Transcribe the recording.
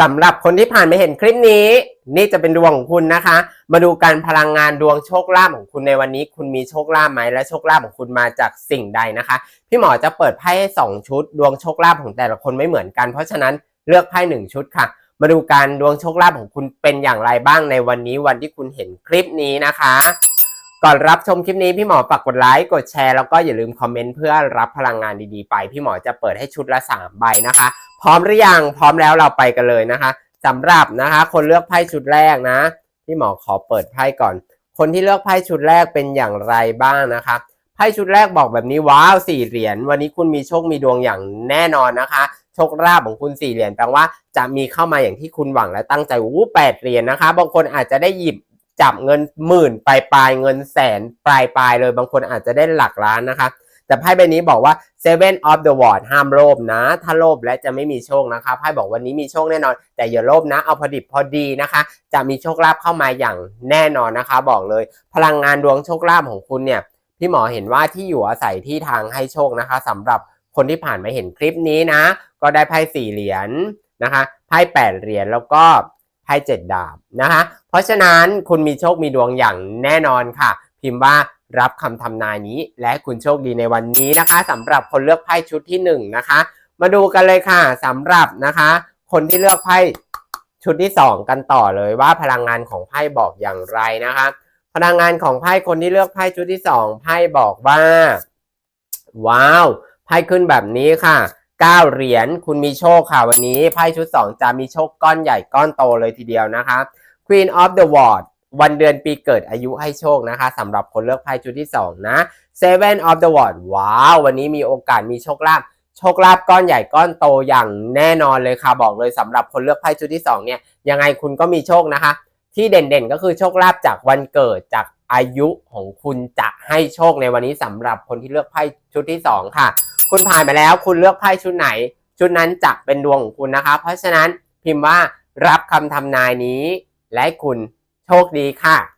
สำหรับคนที่ผ่านไม่เห็นคลิปนี้ นี่จะเป็นดวงของคุณนะคะ มาดูการพลังงานดวงโชคลาภของคุณในวันนี้ คุณมีโชคลาภไหมและโชคลาภของคุณมาจากสิ่งใดนะคะ พี่หมอจะเปิดไพ่สองชุด ดวงโชคลาภของแต่ละคนไม่เหมือนกัน เพราะฉะนั้นเลือกไพ่หนึ่งชุดค่ะ มาดูการดวงโชคลาภของคุณเป็นอย่างไรบ้างในวันนี้วันที่คุณเห็นคลิปนี้นะคะ ก่อนรับชมคลิปนี้พี่หมอฝากกดไลค์กดแชร์แล้วก็อย่าลืมคอมเมนต์เพื่อรับพลังงานดีๆไป พี่หมอจะเปิดให้ชุดละ3ใบนะคะ ร้อมหรือยังพร้อมแล้วเราไปกันเลยนะคะสำหรับนะคะคนเลือกไพ่ชุดแรกนะพี่หมอขอเปิดไพ่ก่อน คนที่เลือกไพ่ชุดแรกเป็นอย่างไรบ้างนะคะไพ่ชุดแรกบอกแบบนี้ว้าวสี่เหรียญวันนี้คุณมีโชคมีดวงอย่างแน่นอนนะคะโชคลาภของคุณสี่เหรียญแปลว่าจะมีเข้ามาอย่างที่คุณหวังและตั้งใจอู้แปดเหรียญนะคะ บางคนอาจจะได้หยิบจับเงินหมื่นปลายปลายเงินแสนปลายปลายเลย บางคนอาจจะได้หลักล้านนะคะ แต่ไพ่ใบนี้บอกว่า seven of the world ห้ามโลภนะ ถ้าโลภและจะไม่มีโชคนะคะไพ่บอกวันนี้มีโชคแน่นอน แต่อย่าโลภนะ เอาพอดิบพอดีนะคะ จะมีโชคลาภเข้ามาอย่างแน่นอนนะคะ บอกเลย พลังงานดวงโชคลาภของคุณเนี่ยพี่หมอเห็นว่าที่อยู่อาศัยที่ทางให้โชคนะคะสำหรับคนที่ผ่านมาเห็นคลิปนี้นะ ก็ได้ไพ่สี่เหรียญนะคะไพ่แปดเหรียญแล้วก็ไพ่เจ็ดดาบนะคะ เพราะฉะนั้นคุณมีโชคมีดวงอย่างแน่นอนค่ะ พิมพ์ว่า รับคำทำนายนี้ และคุณโชคดีในวันนี้นะคะสำหรับคนเลือกไพ่ชุดที่หนึ่งนะคะ มาดูกันเลยค่ะสำหรับนะคะ คนที่เลือกไพ่ชุดที่สองกันต่อเลยว่าพลังงานของไพ่บอกอย่างไรนะคะ พลังงานของไพ่คนที่เลือกไพ่ชุดที่สองไพ่บอกว่า ว้าวไพ่ขึ้นแบบนี้ค่ะเก้าเหรียญคุณมีโชคค่ะวันนี้ไพ่ชุดสองจะมีโชคก้อนใหญ่ก้อนโตเลยทีเดียวนะคะ Queen of the World วันเดือนปีเกิดอายุให้โชคนะคะสำหรับคนเลือกไพ่ชุดที่สองนะ Seven of the World ว้าว วันนี้มีโอกาสมีโชคลาภโชคลาภก้อนใหญ่ก้อนโตอย่างแน่นอนเลยค่ะบอกเลยสำหรับคนเลือกไพ่ชุดที่สองเนี่ยยังไงคุณก็มีโชคนะคะ ที่เด่นๆก็คือโชคลาภจากวันเกิดจากอายุของคุณจะให้โชคในวันนี้สำหรับคนที่เลือกไพ่ชุดที่สองค่ะ คุณผ่านมาแล้วคุณเลือกไพ่ชุดไหน ชุดนั้นจะเป็นดวงของคุณนะคะ เพราะฉะนั้นพิมพ์ว่ารับคำทำนายนี้และคุณ โชคดีค่ะ